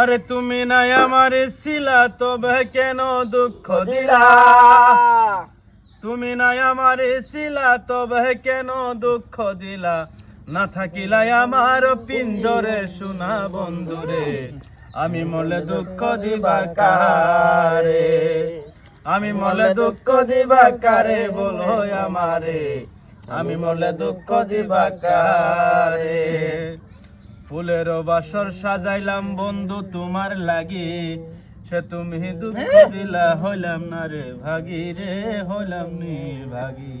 আরে তুমি নাই আমারে ছিলা তবে কেন দুঃখ দিলা? তুমি নাই আমারে ছিলা তবে কেন দুঃখ দিলা? না থাকিলাই আমার পিঞ্জরে শোনা বন্ধুরে, আমি মলে দুঃখ দিবা কারে? আমি মলে দুঃখ দিবা কারে বলো আমারে? আমি মলে দুঃখ দিবা কারে? ফুলের বাসর সাজাইলাম বন্ধু তোমার লাগি। সে তুমি দুঃখ দিলা হইলাম না রে ভাগি রে হইলাম নি ভাগি।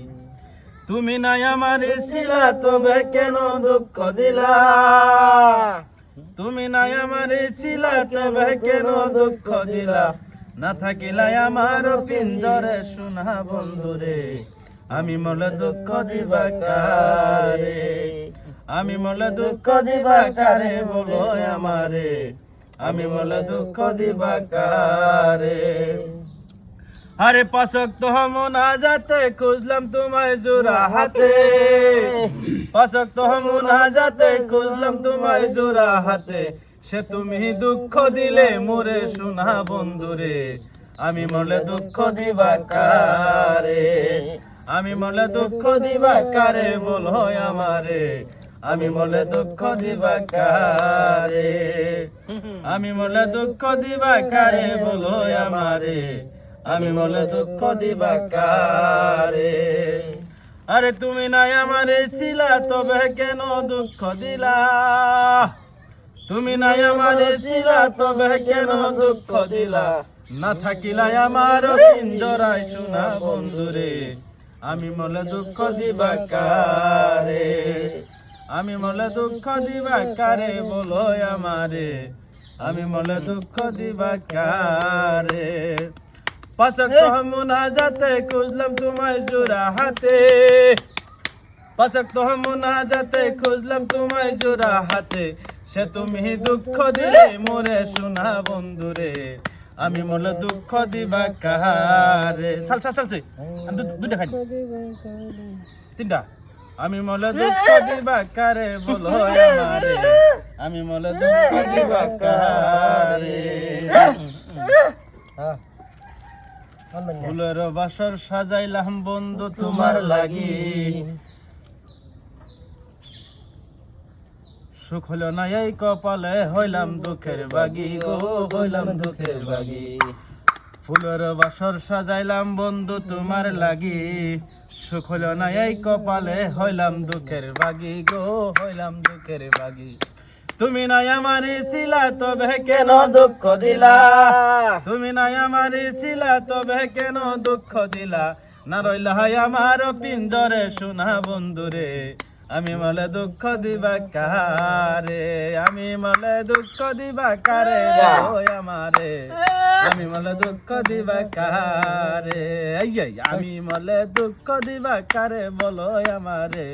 তুমি নাই আমার ছিলা তবে কেন দুঃখ দিলা? তুমি নাই আমার ছিলা তবে কেন দুঃখ দিলা? না থাকিলাই আমার পিঞ্জরে শোনা বন্ধুরে আমি মলে দুঃখ দিবা কারে। আমি মলে দুঃখ দিবা কারে বলো আমারে। আমি মলে দুঃখ দিবা কারে আরে পাশক তো না যাতে খুঁজলাম তোমায় জোড়া হাতে। পাশক তো না যাতে খুঁজলাম তোমায় জোড়া হাতে। সে তুমি দুঃখ দিলে মোরে শোনা বন্ধুরে। আমি মলে দুঃখ দিবা কারে আমি মলে দুঃখ দিবা কারে বলো আমারে। আমি মলে দুঃখ দিবা কারে। আমি মলে দুঃখ দিবা কারে বলো আমারে। আমি মলে দুঃখ দিবা কারে। আরে তুমি নাই আমারে ছিলা, তবে কেন দুঃখ দিলা? তুমি নাই আমারে ছিলা, তবে কেন দুঃখ দিলা? না থাকিলাই আমার পিঞ্জরায় শোনা বন্ধুরে। আমি মলে দুঃখ দিবা কারে। আমি মলে দুঃখ দিবা কারে বলো আমারে? আমি মলে দুঃখ দিবা কারে? পাশক তহমুনা যাতে খুঁজলাম তোমায় জোড়া হাতে। পাশক খুঁজলাম তোমায় জোড়া হাতে। সে তুমি দুঃখ দিলে মোরে শোনা বন্ধুরে। আমি মলে দুঃখ দিবা কাহারে চাল চাল চাল আমি দু- দুইটা খাই তিনটা। আমি মলে দুঃখ দিবা কারে বলো আমারে। আমি মলে দুঃখ দিবা কারে। ফুলের বাসর সাজাইলাম বন্ধু তোমার লাগি। সুখ হলো না এই কপালে হইলাম দুঃখের বাগি গো হইলাম দুঃখের বাগি। ফুলের বাসর সাজাইলাম বন্ধু তোমার লাগি। সুখ হলো না এই কপালে, হইলাম দুঃখের বাগি গো, হইলাম দুঃখের বাগি। তুমি নাই আমার ছিলা তবে কেন দুঃখ দিলা? তুমি নাই আমার ছিলা তবে কেন দুঃখ দিলা? না রইলা আমার পিঞ্জরে শোনা বন্ধুরে। আমি মলে দুঃখ দিবা কারে? আমি মলে দুঃখ দিবা কারে? ওই আমারে। আমি মলে দুঃখ দিবা কারে? আমি মলে দুঃখ দিবা কারে বলো আমারে।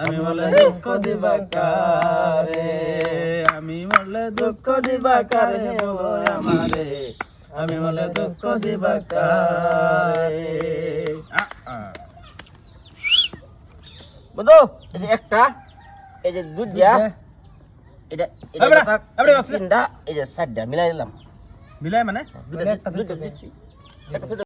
আমি মলে দুঃখ দিবা কারে? আমি মলে দুঃখ দিবা কারে বলো আমারে। আমি মলে দুঃখ দিবা কারে। বন্ধু এই যে একটা এই যে দুইটা এটা এটা। তিনটা এই যে চারটা মিলাই দিলাম। মিলাই মানে? দুইটা দুইটা